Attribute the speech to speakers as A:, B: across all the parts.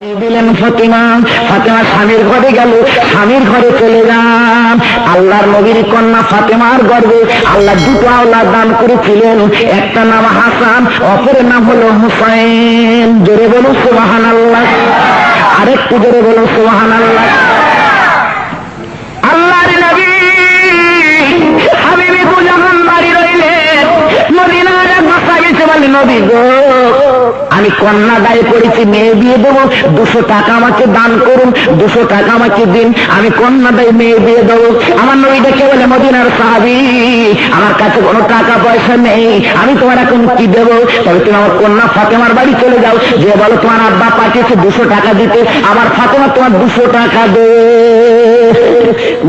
A: দিলেন ফতিমা। ফাতেমা স্বামীর ঘরে গেল, স্বামীর ঘরে চলে যান। আল্লাহর নবীর কন্যা ফাতেমার গর্বে আল্লাহ দুটো আল্লাহ দান করেছিলেন। একটা নাম হাসান, অপরের নাম হলো হুসাইন। জোরে বলুন সুবাহান আল্লাহ আরেকটু জোরে বলুন সুবাহান আল্লাহ আল্লাহর নবী হাবিবি গেছে নবী গো, আমি কন্যা দায় করেছি মেয়ে বিয়ে দেবো, দুশো টাকা আমাকে দান করুন, দুশো টাকা আমাকে দিন, আমি কন্যা দায় মেয়ে বিয়ে দেবো। আমার নবী ডেকে বলে? মদিনার সাহাবি। আমার কাছে কোনো টাকা পয়সা নেই, আমি তোমার এখন কি দেবো? তবে তুমি আমার কন্যা ফাতেমার বাড়ি চলে যাও, যে বলো তোমার আব্বা পাঠিয়েছে দুশো টাকা দিতে, আমার ফাতেমা তোমার দুশো টাকা দে।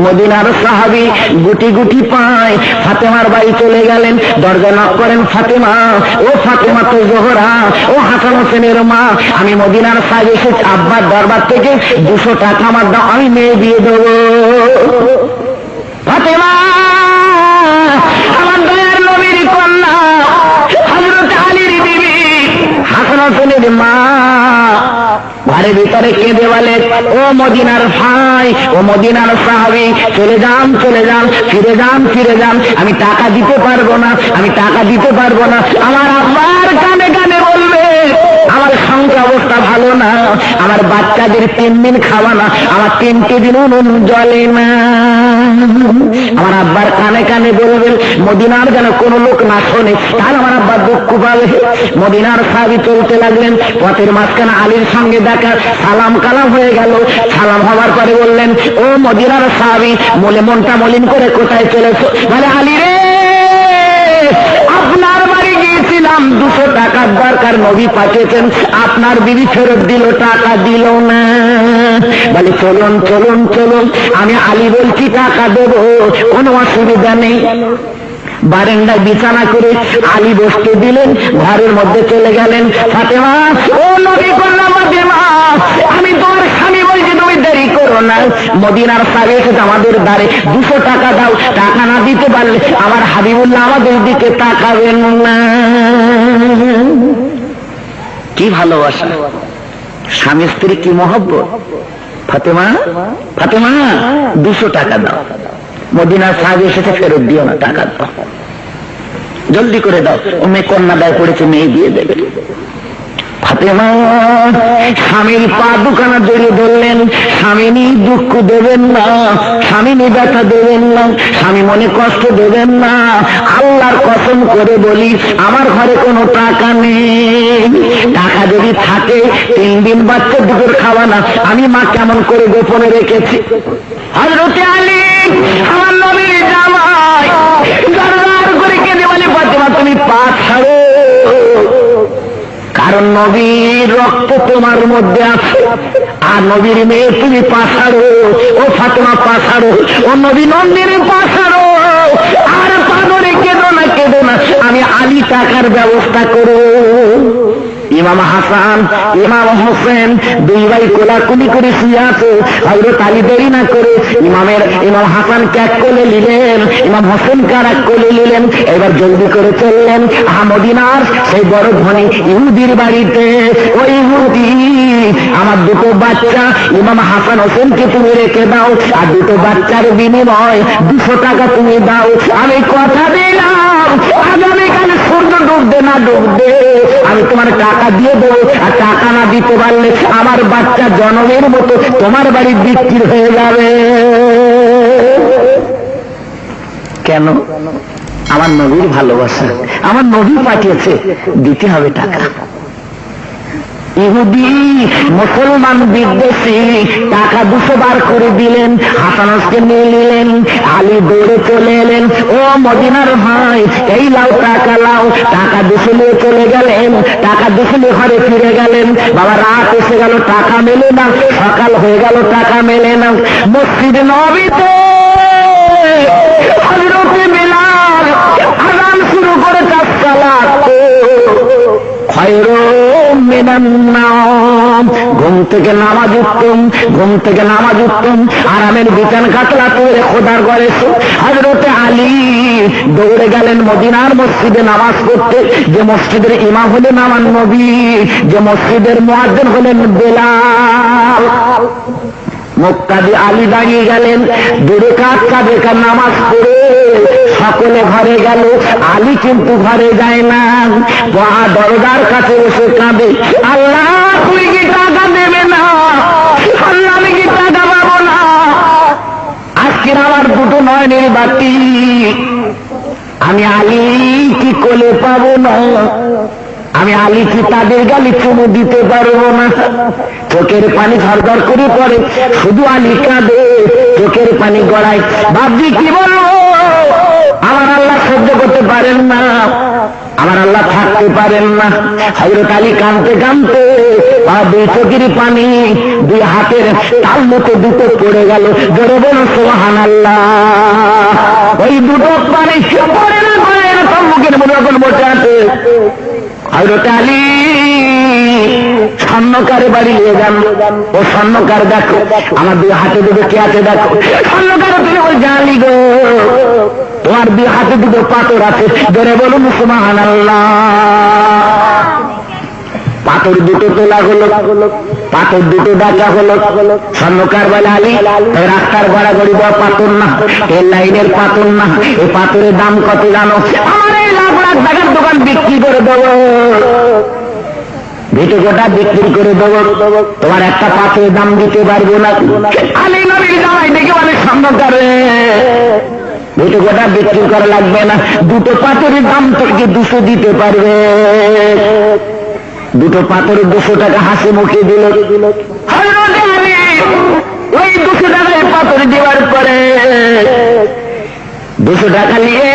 A: মদিনার সাহাবি গুটি গুটি পায়, ফাতেমার বাড়ি চলে গেলেন, দরজা নক করেন ফাতেমা, ও ফাতেমা তো জোহরা, ও হাসান হোসেনের মা। আমি মদিনার সাজ এসে আব্বার দরবার থেকে দুশো টাকা আমার দাও, আমি মেয়ে দিয়ে দেবো। ফাতেমা মা। ঘরের ভিতরে কেঁদে বলে, ও মদিনার ভাই, ও মদিনার সাহাবি, চলে যান চলে যান, ফিরে যান ফিরে যান। আমি টাকা দিতে পারব না, আমি টাকা দিতে পারব না। আমার আব্বার কানে কানে বলবে, আমার সংখ্যা অবস্থা ভালো না, আমার বাচ্চাদের তিন দিন খাওয়া না, আমার তিনটে দিন জলে না। আমার আব্বার কানে কানে বলবেন, মদিনার যেন কোন লোক না শোনে। তাহলে আমার আব্বার দুঃখ পাবে। মদিনার সাহাবি চলতে লাগলেন, পথের মাঝখানে আলীর সঙ্গে দেখা, সালাম কালাম হয়ে গেল। সালাম হওয়ার পরে বললেন, ও মদিনার সাহাবি মলে মনটা মলিন করে কোথায় চলেছ? বলে, আলী রে, আপনার বাড়ি গিয়েছিলাম, দুশো টাকার দরকার। নবী পাঠিয়েছেন, আপনার বিবি ফেরত দিল, টাকা দিল না। বলে, চলুন চলুন চলুন, আমি আলী বলছি, টাকা দেবো। কোনো অসুবিধা নেই। বারেন্দায় বিছানা করে আলী বসতে দিলেন, ঘরের মধ্যে চলে গেলেন। ফাতেমা, ও নবী কন্যা ফাতেমা, আমি তোমার স্বামী বলছি, তুমি দেরি করো না। মদিনার সাহেব এসেছে আমাদের দ্বারে দুশো টাকা দাও, টাকা না দিতে পারলে আমার হাবিবুল্লাহ আমাদের দিকে তাকাবেন না। কি ভালোবাসা। স্বামী স্ত্রী কি মহব্বত? ফাতেমা? ফাতেমা, দুশো টাকা দাও। মদিনার সাহেব এসেছে, ফেরত দিও না, টাকা দাও। জলদি করে দাও। মেয়ে কন্যা দায় করেছে মেয়ে দিয়ে দেবে। স্বামীর পা দুখানা জড়িয়ে ধরলেন। স্বামিনী দুঃখ দেবেন না, স্বামিনী ব্যথা দেবেন না, স্বামী মনে কষ্ট দেবেন না। আল্লাহর কসম করে বলি, আমার ঘরে কোনো টাকা নেই। টাকা যদি থাকে, তিন দিন বাচ্চার দুপুর খাওয়া না। আমি মা কেমন করে গোপনে রেখেছি? হজরতে আলী, আমার নবীর জামাই করে কেঁদে বলে, ফাতেমা, তুমি পা ছাড়ো কারণ নবীর রক্ত তোমার মধ্যে আছে। আর নবীর মেয়ে তুমি পাশাড়ো, ও ফাতেমা পাশাড়ো, ও নবী নন্দির পাশাড়ো। আর পাগরে কেঁদো না কেঁদো না, আমি আলি টাকার ব্যবস্থা করো। ইমাম হাসান, ইমাম হোসেন, দুই ভাই কোলাকুলি করে শুয়ে আছে। হজরত আলী দেরি না করে ইমামের, ইমাম হাসান ক্যাক কোলে নিলেন, ইমাম হোসেন কারাক কোলে নিলেন। এবার জলদি করে চললেন আহমদিনার সেই বড় ধনী ইহুদির বাড়িতে। ওই ইহুদি, আমার দুটো বাচ্চা, ইমাম হাসান হোসেনকে তুমি রেখে দাও, আর দুটো বাচ্চার বিনিময় দুশো টাকা তুমি দাও। আমি কথা দিলাম, আগামীকাল সূর্য ডুববে না ডুববে। তোমার টাকা দিয়ে দেবো। আর টাকা না দিতে পারলে আমার বাচ্চা জনমের মতো তোমার বাড়ি বিক্রি হয়ে যাবে। কেন? আমার নবীর ভালোবাসা। আমার নবী পাঠিয়েছে, দিতে হবে টাকা। ইহুদি, মুসলমান বিদ্বেষী, টাকা দুশো বার করে দিলেন হাসানসকে নিয়ে নিলেন, আলী দৌড়ে চলে এলেন, ও মদিনার ভাই, এই লাও, টাকা লাও, টাকা দুশো নিয়ে চলে গেলেন, টাকা দুশো নিয়ে ঘরে ফিরে গেলেন, বাবা রাত এসে গেল, টাকা মেলে না, সকাল হয়ে গেল, টাকা মেলে না, মসজিদ নবীতে হজরতে বিলাল আজান শুরু করে চাষ চালাতে। খয়রো ঘুম থেকে নামাজ উত্তম, ঘুম থেকে নামাজ উত্তম। আরামের বিছান কাতলা করে খোদার ঘরে হজরতে আলী দৌড়ে গেলেন মদিনার মসজিদে নামাজ পড়তে। যে মসজিদের ইমাম হলেন আমার নবী, যে মসজিদের মোয়াজ্জেন হলেন বেলাল। মুক্তাদি আলী দাঁড়িয়ে গেলেন। দূরে কাজ কাজে নামাজ পড়ে। সকলে ঘরে গেল, আলী কিন্তু ঘরে যায় না। বা দরজার কাছে এসে কাঁদে, আল্লাহ, তুই কি টাকা দেবে না? আল্লাহ, আমি কি টাকা পাবো না? আজকের আমার দুটো নয়নের বাতি। আমি আলী কি কোলে পাবো না? আমি আলী কি তাদের গালি চুমু দিতে পারব না? চোখের পানি ঝরঝর করে পড়ে, শুধু আলী কাঁদে, চোখের পানি গড়ায়। ভাবছি কি বলব? আমার আল্লাহ সহ্য করতে পারেন না। আমার আল্লাহ থাকতে পারেন না। হজরত আলী কানতে কানতে আর দুই চোখের পানি দুই হাতের তাল মতো দুটো পড়ে গেল। জোরে বলো সোহান আল্লাহ ওই দুটো পানি না পড়ে না সম্মুখের মনে এখন আছে। হজরত আলী স্বর্ণকারে বাড়ি নিয়ে যান। ও স্বর্ণকার দেখো, আমার দুই হাতে দুটো আছে দেখো? স্বর্ণকার তুমি ওই জানি গো। তোমার দুই হাতে দুটো পাথর আছে। ধরে বলুন সুমান আল্লাহ পাথর দুটো তোলা হলো, পাথর দুটো ডাকা হলো। স্বর্ণকার বলে, আলী রাস্তার গড়াগড়ি দেওয়া পাথর না, এই লাইনের পাথর না, এই পাথরের দাম কত জানো? আমার এই লাখ লাখ দোকান বিক্রি করে দেবো। ভিটে গোটা বিক্রি করে দেবো। তোমার একটা পাথরের দাম দিতে পারব না। আলী নবীর জামাই দেখে অনেক স্বর্ণকার ভিটে গোটা বিক্রি করা লাগবে না। দুটো পাথরের দাম থেকে দুশো দিতে পারবে। দুটো পাথরের দুশো টাকা হাসি মুখে দিল। ওই দুশো টাকায় পাথর দেওয়ার পরে দুশো টাকা নিয়ে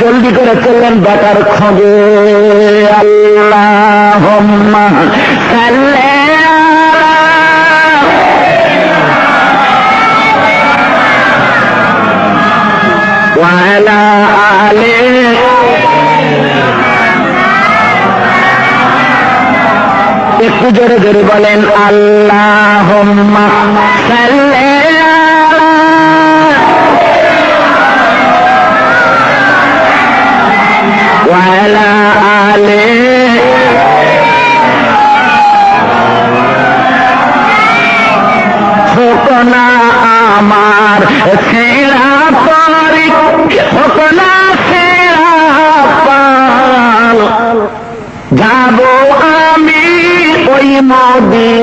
A: জলদি করে চললেন বেটার খোঁজে আল্লাহ وعلى آله একটু জোরে জোরে বলেন আল্লাহ وعلى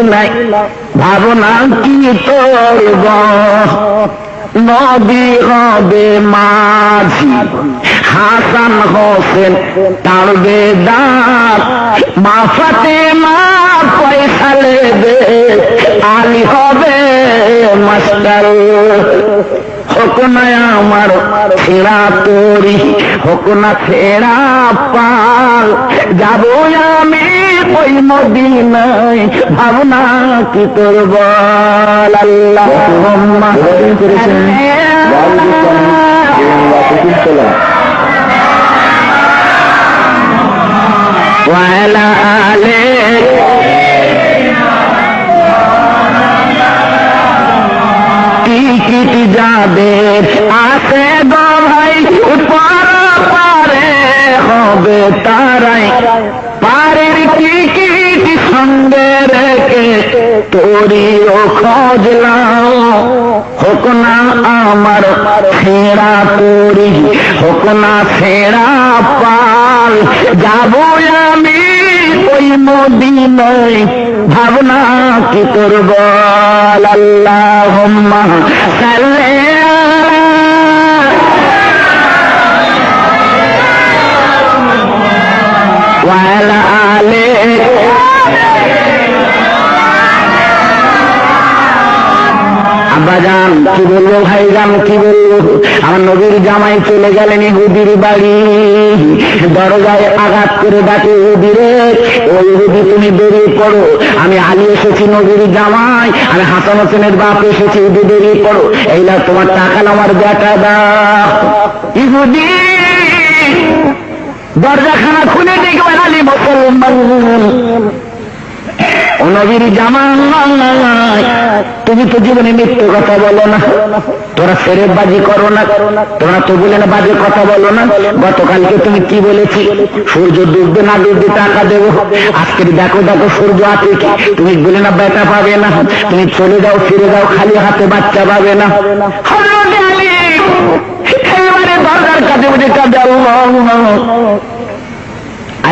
A: মদিনায় ভাবনা কি করব? নবী হবে মাঝি। হাসান হোসেন তার দাঁত মাফাতে মা পয়সা লেবে আলী হবে মাস্টার। হোক না আমার ছেঁড়া তরি হোক না ছেঁড়া পাল যাব আমি ওই মদিনায় ভাবনা কি তোর বল আল্লাহ وعلى آله যাদের আছে গো ভাই পার পারে হবে তারাই। পারের টিকিট সঙ্গে রেখে তোরিও খোঁজলাম হোক না আমার ছেঁড়া তোরি হোক না ছেঁড়া পাল। যাব আমি ওই মদিনায়, ভাবনা কি তোর বল আল্লাহ وعلى آله আব্বাজান কি বলবো ভাইজান কি বলবো আমার নবীর জামাই চলে গেলেন ইহুদির বাড়ি দরজায় আঘাত করে ডাকে ইহুদিরে ওই ইহুদি তুমি বেরিয়ে পড়ো আমি আলী এসেছি নবীর জামাই আমি হাসান হোসেনের বাপ এসেছি ইহুদি বেরিয়ে পড়ো এইলা তোমার টাকা আমার বেটা দাও ইহুদি দরজাখানা খুলে দেখবেন আলী মুসলমান। ও তুমি তো জীবনে মিথ্যে কথা বলো না। তোরা সেরে বাজি করো না। তোরা তো বলে না বাজে কথা বলো না। গতকালকে তুমি কি বলেছি? সূর্য ডুববে না ডুববে টাকা দেবো। আজকে দেখো দেখো সূর্য আছে কি? তুমি বলে না বেটা পাবে না। তুমি চলে যাও, ফিরে যাও, খালি হাতে বাচ্চা পাবে না। দরজার বুঝে কাঁদে আল্লাহ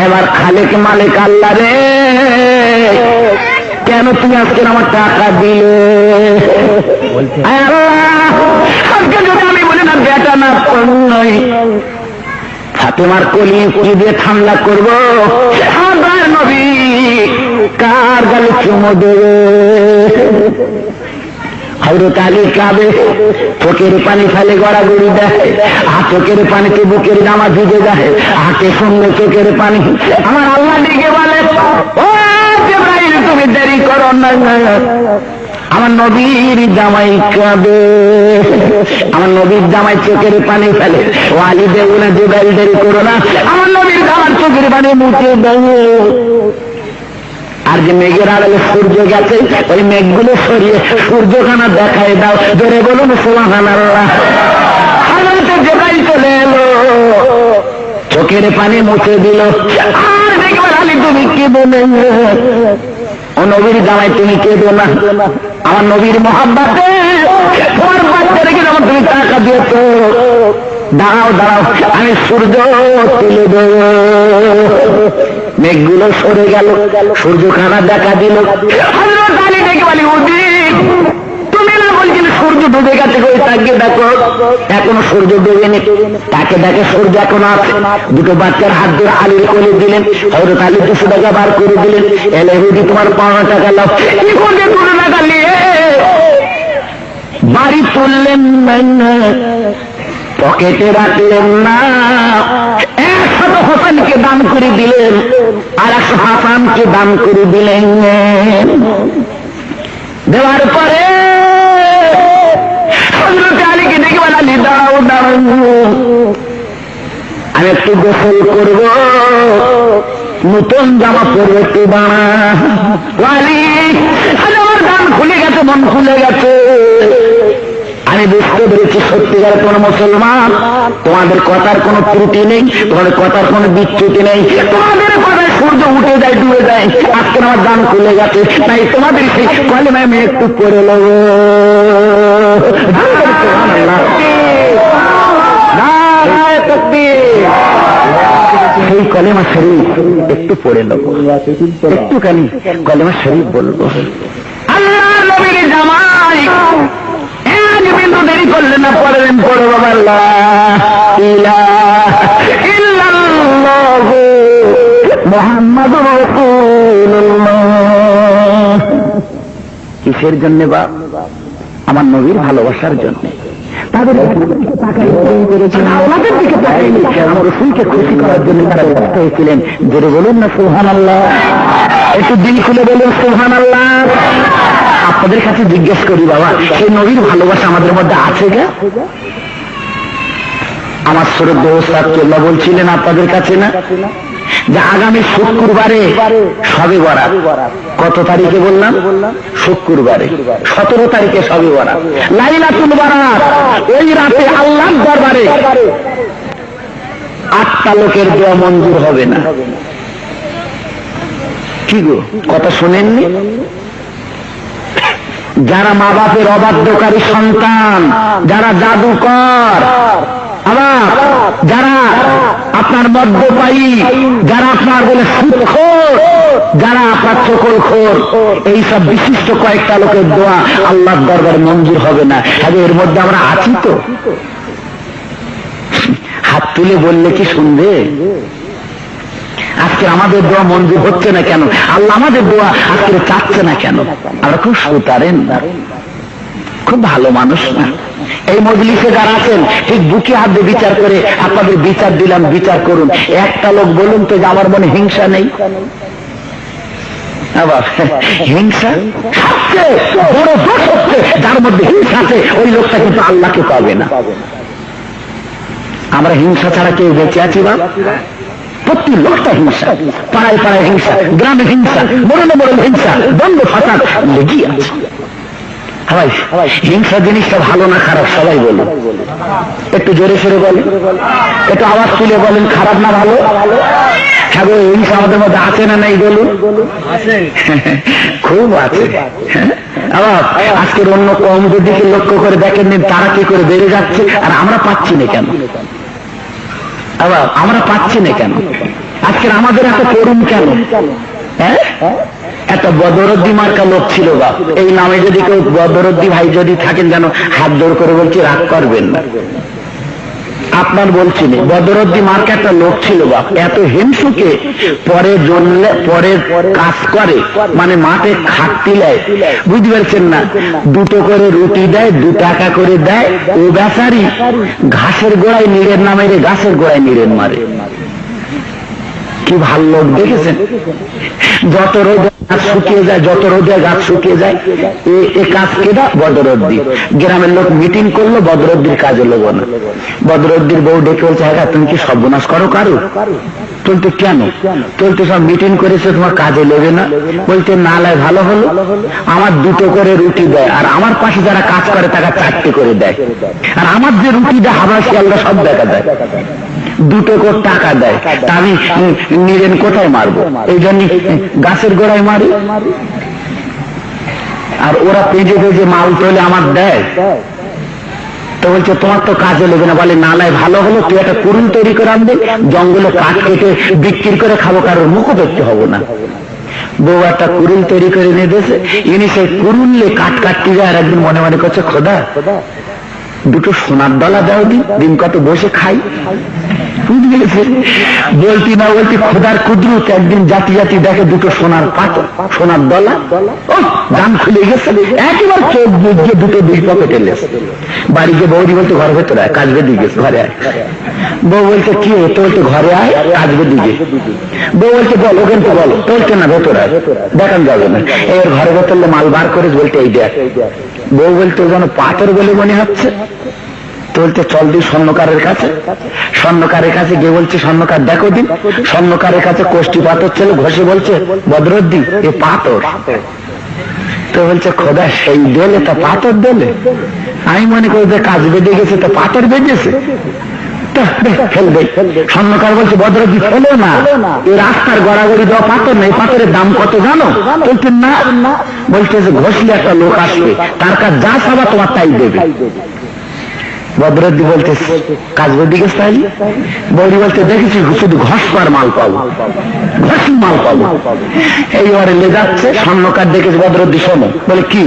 A: এবার খালেক মালিক আল্লাহ রে কেন তুমি আজকে আমার টাকা দিলে? আজকে যদি আমি বলি না বেটা না নয়। ফাতেমার কলি কি দিয়ে ঠান্ডা করব। আমার নবী কার গালে চুমো দেবে? হজরত আলী কাবে চোখের পানি ফেলে গড়াগড়ি দেয় আর চোখের পানিতে বুকের জামা ভিজে যায়, হাতে সঙ্গে চোখের পানি। আমার আল্লাহ দিকে বলে তুমি দেরি করো না। আমার নবীর জামাই কাবে আমার নবীর জামাই চোখের পানি ফেলে। ও আলী দেব না জিবরাইল, দেরি করো না। আমার নবীর জামার চোখের পানি মুছে দেবে আর যে মেঘের আড়ালে সূর্য গেছে, ওই মেঘগুলো সরিয়ে সূর্যখানা দেখায় দাও। জোরে বলুন সোহান জোগাই চলে এলো। চোখের পানি মুছে দিল। আর দেখবার আলী, তুমি কে বলে ও নবীর জামাই, তুমি কে না। আমার নবীর মহাব্বাতে তোমার বাচ্চা রেখে যেমন তুমি টাকা দিয়েছ দাঁড়াও দাঁড়াও, আমি সূর্য তুলে দেব। মেঘগুলো সরে গেল সূর্য খানা দেখা দিল সূর্য ডুবে গেছে দুটো বাচ্চার হাত ধরে আলীর কোলে দিলেন। হযরত আলী দুশো টাকা বার করে দিলেন। এলে হুদি, তোমার পাওনা টাকা বাড়ি তুললেন পকেটে রাখলেন না। একশত হোসেনকে দান করে দিলেন, আর একশো হাসানকে দান করে দিলেন। দেওয়ার পরে আলীকে দেখে বলালি দাঁড়াও দাঁড়াও। আমি একটু গোসল করব। নতুন জামা পরবো একটু, দাঁড়া। আমার গান খুলে গেছে, মন খুলে গেছে। আমি বুঝতে পেরেছি সত্যিকার কোন মুসলমান। তোমাদের কথার কোনো ত্রুটি নেই, তোমাদের কথার কোনো বিচ্যুতি নেই। তোমাদের কথায় সূর্য উঠে যায়, ডুবে যায়। আজকে আমার দান খুলে গেছে, তাই তোমাদের সেই কলেমে আমি একটু করে নেব। সেই কলেমা শরীফ একটু পড়ে নেব। একটুখানি কলেমা শরীফ বলব। আল্লাহ জামাই বিন্দু দেরি করলেন না পড়লেন পড়ো বাবা রাসূলুল্লাহ। কিসের জন্য বা? আমার নবীর ভালোবাসার জন্য। তাদের দিকে আমার রসুলকে খুশি করার জন্য তারা ব্যস্ত হয়েছিলেন। জোরে বলুন না সুহান আল্লাহ একটু দিল খুলে বলুন সুহান আল্লাহ আপনাদের কাছে জিজ্ঞেস করি বাবা, সেই নবীর ভালোবাসা আমাদের মধ্যে আছে গে? আমার শ্রদ্ধ ওস্তাদুল্লাহ বলছিলেন আপনাদের কাছে না? যে আগামী শুক্রবারে, সবে বরাত। কত তারিখে বললাম? শুক্রবারে। সতেরো তারিখে সবে বরাত। লাইলাতুল বারাত ওই রাতে আল্লাহ দরবারে। আটটা লোকের দোয়া মঞ্জুর হবে না। কি গো, কথা শোনেননি? যারা মা বাপের অবাধ্যকারী সন্তান, যারা জাদুকর, আবার যারা আপনার মদ্যপায়ী, যারা আপনার বলে সুদখোর যারা আপনার চকল খোর এইসব বিশিষ্ট কয়েকটা লোকের দোয়া আল্লাহর দরবারে মঞ্জুর হবে না। আগে এর মধ্যে আমরা আছি তো। হাত তুলে বললে কি শুনবে? আজকে আমাদের দোয়া মঞ্জুর হচ্ছে না কেন? আল্লাহ আমাদের দোয়া আজকে চাচ্ছে না কেন? আমরা খুব সুতারেন খুব ভালো মানুষ না। এই মজলিসে যারা আছেন, ঠিক বুকে হাত দিয়ে বিচার করে, আপনাদের বিচার দিলাম, বিচার করুন। একটা লোক বলুন তো যে আমার মনে হিংসা নেই। যার মধ্যে হিংসা আছে, ওই লোকটা কিন্তু আল্লাহকে পাবে না। আমরা হিংসা ছাড়া কেউ বেঁচে আছি বা? প্রতি লোকটা হিংসা, পাড়ায় পাড়ায় হিংসা, গ্রামে হিংসা, মরণে মরণ হিংসা, দ্বন্দ্ব ফাঁসাদ লেগেই আছে। ভাই হিংসা জিনিসটা ভালো না খারাপ, সবাই বলুন একটু জোরে সরে বলেন। একটু আওয়াজ তুলে বলেন, খারাপ না ভালো? হ্যাঁ হিংসা আমাদের মধ্যে আছে না নাই বলুন? খুব আছে? আবার আজকের অন্য কমদের দিকে লক্ষ্য করে দেখেন তারা কি করে বেড়ে যাচ্ছে, আর আমরা পাচ্ছি না কেন? আবার আমরা পাচ্ছি না কেন? আজকের আমাদের এত করুন কেন? হ্যাঁ একটা বদরদ্দি মার্কা লোক ছিল বা? এই নামে যদি কেউ বদরদ্দি ভাই যদি থাকেন যেন হাত দৌড় করে বলছি, রাগ করবেন না। আপনার বলছি বদরদ্দি মার্কা একটা লোক ছিল বাপ, এত হিংসুকে পরে জন্মে পরে কাজ করে মানে মাঠে খাটতি দেয়। বুঝতে পারছেন না? দুটো করে রুটি দেয়, দু টাকা করে দেয়, ও বেচারি ঘাসের গোড়ায় নিড়ের নামে রে গাছের গোড়ায় নিড়ের মারে। কি ভালো লোক, দেখেছেন? যত রোদে গাছ শুকিয়ে যায়, যত রোদে গাছ শুকিয়ে যায়, এ- কাজ কেটা বদরদ্দি গ্রামের লোক মিটিং করল, বদরদ্দির কাজে লোক না বদরদ্দির বউ ডেকে বলছে হ্যাঁ তুমি কি সর্বনাশ করো কারও? চলতে কেন? চলতে সব মিটিং করেছে, তোমার কাজে লেবে না? বলতে না লাই ভালো হলো। আমার দুটো করে রুটি দেয়, আর আমার পাশে যারা কাজ করে, তারা চারটে করে দেয়। আর আমার যে রুটি দেয় হাবা শিয়ালরা সব দেখা দেয় দুটো করে টাকা দেয়। তা আমি নিরেন কোথায় মারবো? এই জন্য গাছের গোড়ায় মারি। আর ওরা পেজে পেজে মাল তোলে আমার দেয়। তো বলছে তোমার তো কাজে লেগে না। বলে নালায় ভালো হলো তুই একটা কুরুন তৈরি করে আনবে। জঙ্গলে কাঠ কেটে বিক্রি করে খাব কারোর মুখও দেখতে হব না। বউ একটা কুরুল তৈরি করে নিয়ে দিয়েছে। ইনি সেই কুরুললে কাঠ কাটতে যায় আর একদিন মনে মনে করছে খোদা দুটো সোনার দলা দাও দিন দিন কত বসে খাই? বলতি না বলতি, খোদার কুদরত একদিন জাতি জাতি দেখে দুটো সোনার পাথর, সোনার দলা। ও দাম খুলে গেছে। একেবারে চোখ বুঝিয়ে দুটো দুই পকেটে লেছে বাড়ি গিয়ে বৌদি বলতে, ঘর ভেতরে আয় কাজ বেদিকে গেছে, ঘরে আয়। বউ বলছে কি হতো বলতে ঘরে আয় কাজ বেদিকে বউ বলছে বলো কিন্তু বলো বলছে না ভেতরে আয়, দেখান যাবে না। এর ঘরে ভেতরলে মাল বার করে বলতে, এই দেখ। বউ বলতে, যেন পাথর বলে মনে হচ্ছে। তো চল দিই স্বর্ণকারের কাছে। স্বর্ণকারের কাছে গিয়ে বলছে, স্বর্ণকার, দেখো দিন। স্বর্ণকারের কাছে কোষ্টি পাথর ছিল, ঘষে বলছে, বদরদ্দি, এ পাথর। তো বলছে, খোদা, সেই দেলে তা পাথর দেলে। আমি মনে করি যে কাজ বেঁধে গেছে, তো পাথর বেঁধেছে। ফেলবে স্বর্ণকার বলছে, বদরদ্দি, ফেলো না। এই রাস্তার গড়াগড়ি দেওয়া পাথর নেই। পাথরের দাম কত জানো? বলছে, না। বলছে যে, ঘষলে একটা লোক আসবে। তার কাজ যা সাবা তোমার তাই দেবে। বদরদ্দি বলতে কাজ বদি গেছে তাই বৌদি বলতে দেখেছি শুধু ঘষবার মাল পাবো। ঘষি মাল পাবো। এইবারে লে যাচ্ছে, স্বর্ণকার দেখেছি বদরদ্দি শোনো। বলে, কি?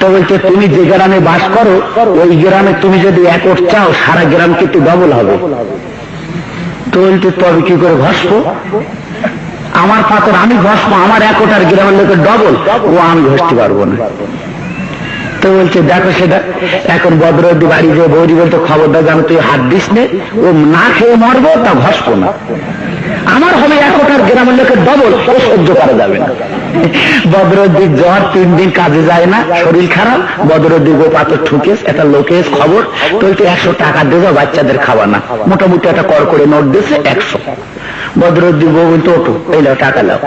A: তো বলছে, তুমি যে গ্রামে বাস করো, ওই গ্রামে তুমি যদি একর চাও, সারা গ্রাম কিন্তু ডবল হবে। তো বলতে তবে কি করে ঘষবো? আমার পাথর আমি ঘষবো, আমার একটার গ্রামের লোকের ডবল ও আমি ঘষতে পারব না। তো বলছে, দেখো সেটা, এখন বদরদ্দি বাড়ি যে বৌদি বলতে খবরদার, জানো তুই হাত দিস নে, ও না খেয়ে মরবো, তা ঘষবো না। আমার হবে একটার গ্রামের লোকের ডবল ও সহ্য করা যাবে না। বদরদ্দির জ্বর তিন দিন কাজে যায় না, শরীর খারাপ বদরদ্দি গো পাথর ঠুকেস, একটা লোকের খবর তুই একশো টাকা দেবো বাচ্চাদের খাওয়া না। মোটামুটি একটা কর করে নোট দিয়েছে, একশো। বদরদ্দি বউ বলতে ওঠো, এই লাও টাকা লাও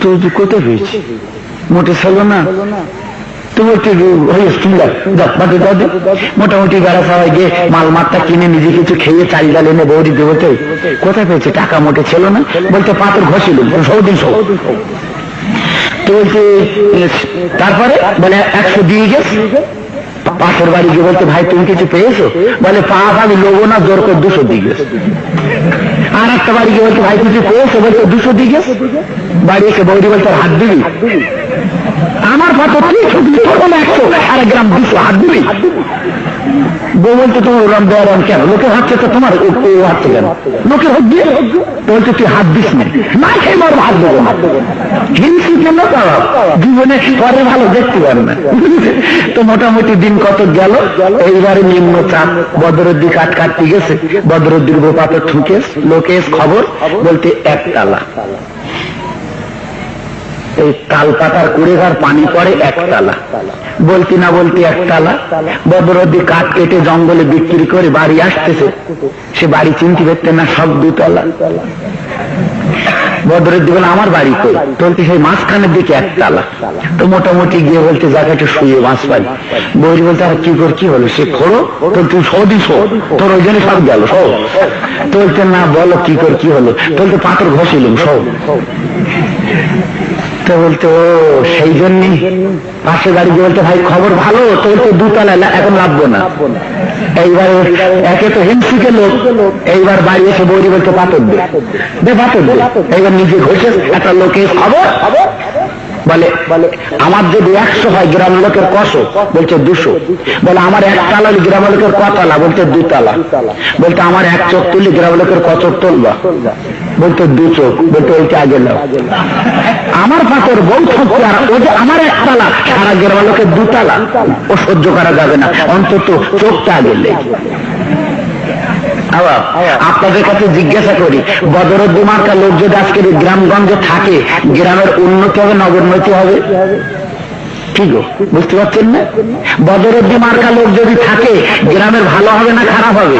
A: তুই কোথায় পেয়েছি মোটে ছিল না। মোটামুটি সবাই কিনে নিজে কিছু খেয়ে চাল ডাল এনে বৌদি দেবতে, কোথায় পেয়েছে? টাকা মোটে ছিল না। বলতে পাথর ঘষিল সৌদিন বলছে তারপরে বলে, একশো দিয়ে গেছে পাথর বাড়ি গিয়ে বলতে ভাই, তুমি কিছু পেয়েছ? বলে, পা আমি লোবো না, জোর করে দুশো দিয়ে আর একটা বাড়ি গিয়ে বলতে ভাই, কিছু পেয়েছ? বলতে দুশো দিয়ে বাড়ি এসে বৌদি বলতে হাত দিবি? আমার তোর একশো আর এক গ্রাম দুশো হাত দিবি। বউ বলতে তোমার ওরম দেওয়ার কেন? লোকের হাতছে তো তোমার হাতছে কেন? লোকের হাত দিয়ে? বলছে, তুই হাত দিস না। খেয়ে মার, হাত দেবো না। হিংসি কেন তারা? জীবনে পরে ভালো দেখতে পারে না। তো মোটামুটি দিন কত গেল, এইবারে নিম্ন চাপ। বদরদ্দি কাট কাটতে গেছে। বদরদ্দির পাথর ঠুকেস লোকেস খবর বলতে একতলা। এই তাল পাতার কুড়ে ঘর পানি পড়ে একতলা। বলতি না বলতি একতলা। বদরদি কাঠ কেটে জঙ্গলে বিক্রি করে বাড়ি আসতেছে। সে বাড়ি চিনতে পারতেন না সব দুতলা। বদরের দিকে আমার বাড়ি কই? বলতে, সেই মাঝখানের দিকে একতলা। তো মোটামুটি গিয়ে বলতে জায়গা একটু শুয়ে মাছ পাই। বৌরি বলতে, আর কি কর, কি হলো? সে খোড়ো তোর তুই সৌদি শো। তোর ওই জন্য সব গেল, সব। বলতে, না, বলো, কি কর, কি হলো? বলতে, পাথর ঘষিলুম সব। তো বলতে সেই জন্য পাশে গাড়ি গিয়ে বলতে, ভাই, খবর ভালো তোর তো দুতলা এখন লাভবো না। এইবার একে তো হিংসিকে লোক, এইবার বাড়ি এসে বৌরি বলতে পাতব দে। এইবার নিজে ঘষে একটা লোকের খবর বলে বলে, আমার যদি একশো হয় গ্রাম লোকের কশো বলছে দুশো। বলে, আমার এক তালা গ্রাম লোকের কতলা বলতে দুতলা। বলতে আমার এক চোখ তুলি গ্রাম লোকের কত তুলবা বলতে দু চোখ। বলতে ওইটা আগে নাও। আমার পাথর বউ থাকতে আর ও যে আমার একতলা সারা গ্রাম লোকের দুতলা। ও সহ্য করা যাবে না, অন্তত চোখটা আগে লেগে আপনাদের কাছে জিজ্ঞাসা করি বদরদ্দুমার্কা লোক যদি আজকের গ্রামগঞ্জে থাকে, গ্রামের উন্নতি হবে নগোন্নতি হবে? কি গো, বুঝতে পারছেন না? বদরদ্দি মার্কা লোক যদি থাকে, গ্রামের ভালো হবে না খারাপ হবে।